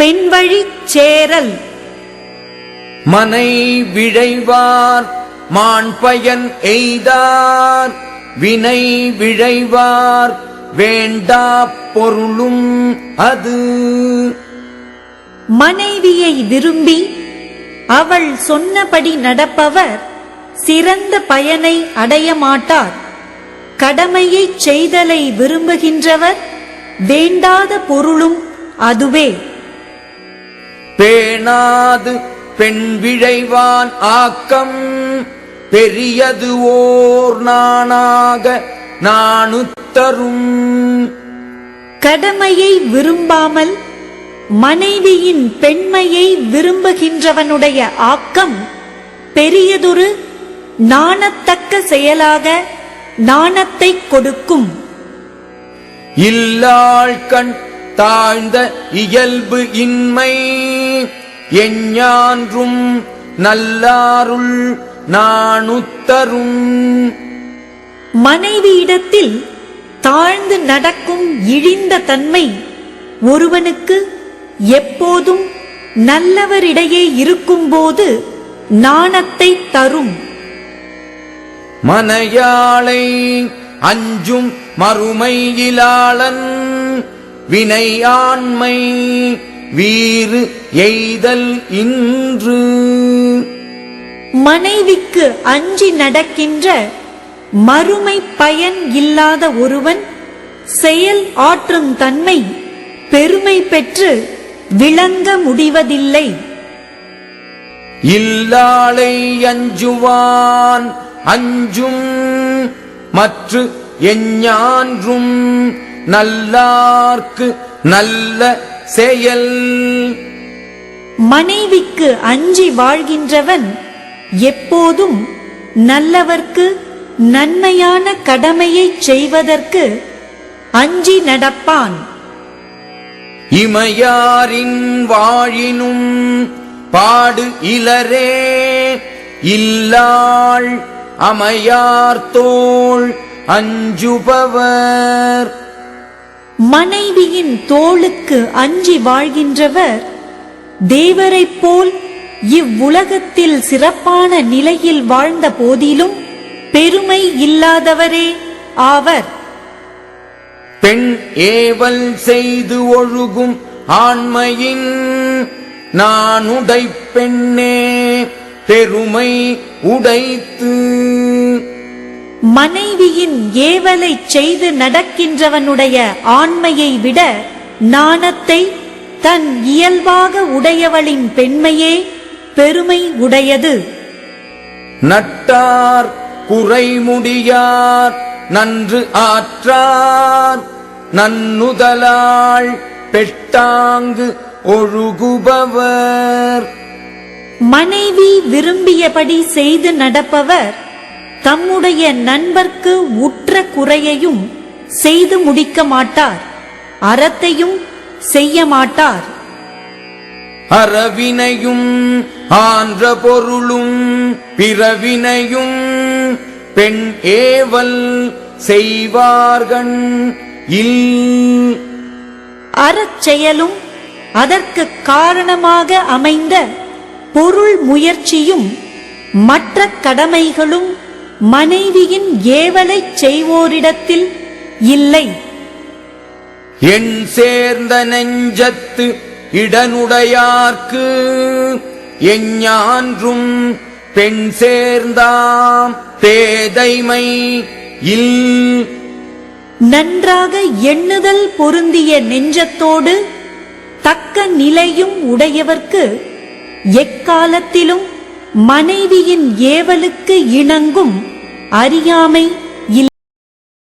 பெண்வழிச் சேரல். மனை விழைவார் மாண்பயன் எய்தார். வினை விழைவார் வேண்டா பொருளும் அது. மனைவியை விரும்பி அவள் சொன்னபடி நடப்பவர் சிறந்த பயனை அடைய மாட்டார். கடமையைச் செய்தலை விரும்புகின்றவர் வேண்டாத பொருளும் அதுவே. பேணாது பெண் விழைவான் ஆக்கம். பெரியது ஓர் நாணாக நாணுத்தரும் கடமையை விரும்பாமல் மனைவியின் பெண்மையை விரும்புகின்றவனுடைய ஆக்கம் பெரியதொரு நாணத்தக்க செயலாக நாணத்தைக் கொடுக்கும். இல்லாள் கண் தாழ்ந்த இயல்பு இன்மை எஞ்ஞான்றும் நல்லாருள் நாணுத்தரும். மனைவியிடத்தில் தாழ்ந்து நடக்கும் இழிந்த தன்மை ஒருவனுக்கு எப்போதும் நல்லவரிடையே இருக்கும்போது நாணத்தை தரும். மனையாளை அஞ்சும் மறுமையிலாளன் வினையாண்மை வீறு எய்தல் இன்று. மனைவிக்கு அஞ்சி நடக்கின்ற மறுமை பயன் இல்லாத ஒருவன் செயல் ஆற்றும் தன்மை பெருமை பெற்று விளங்க முடிவதில்லை. இல்லாளை அஞ்சுவான் அஞ்சும் மற்று எஞ்ஞான்றும் நல்லார்க்கு நல்ல செயல். மனைவிக்கு அஞ்சி வாழ்கின்றவன் எப்போதும் நல்லவர்க்கு நன்மையான கடமையைச் செய்வதற்கு அஞ்சி நடப்பான். இமையாரின் வாழினும் பாடு இலரே இல்லாள் அமையார் தோள் அஞ்சுபவர். மனைவியின் தோளுக்கு அஞ்சி வாழ்கின்றவர் தேவரைப் போல் இவ்வுலகத்தில் சிறப்பான நிலையில் வாழ்ந்த போதிலும் பெருமை இல்லாதவரே ஆவர். பெண் ஏவல் செய்து ஒழுகும் ஆண்மையின் நானுடை பெண்ணே பெருமை உடைத்து மனைவியின் ஏவலைச் செய்து நடக்கின்றவனுடைய ஆண்மையை விட நாணத்தை தன் இயல்பாக உடையவளின் பெண்மையே பெருமை உடையது. நட்டார் குறைமுடியார் நன்று ஆற்றார் நன்னுதலாள் பெட்டாங்கு ஒழுகுபவர். மனைவி விரும்பியபடி செய்து நடப்பவர் தம்முடைய நண்பர்க்கு உற்ற குறையையும் செய்து முடிக்க மாட்டார் அறத்தையும் செய்ய மாட்டார். அறவினையும் ஆன்ற பொருளும் பிறவினையும் பெண் ஏவல் செய்வார்கண் இல் அறச்செயலும் அதற்கு காரணமாக அமைந்த பொருள் முயற்சியும் மற்ற கடமைகளும் மனைவியின் ஏவலைச் செய்வோரிடத்தில் இல்லை. என் சேர்ந்த நெஞ்சத்து இடனுடையார்க்கு எஞ்ஞான்றும் பெண் சேர்ந்தாம் பேதைமை இல். நன்றாக எண்ணுதல் பொருந்திய நெஞ்சத்தோடு தக்க நிலையும் உடையவர்க்கு எக்காலத்திலும் மனைவியின் ஏவலுக்கு இணங்கும் அறியாமை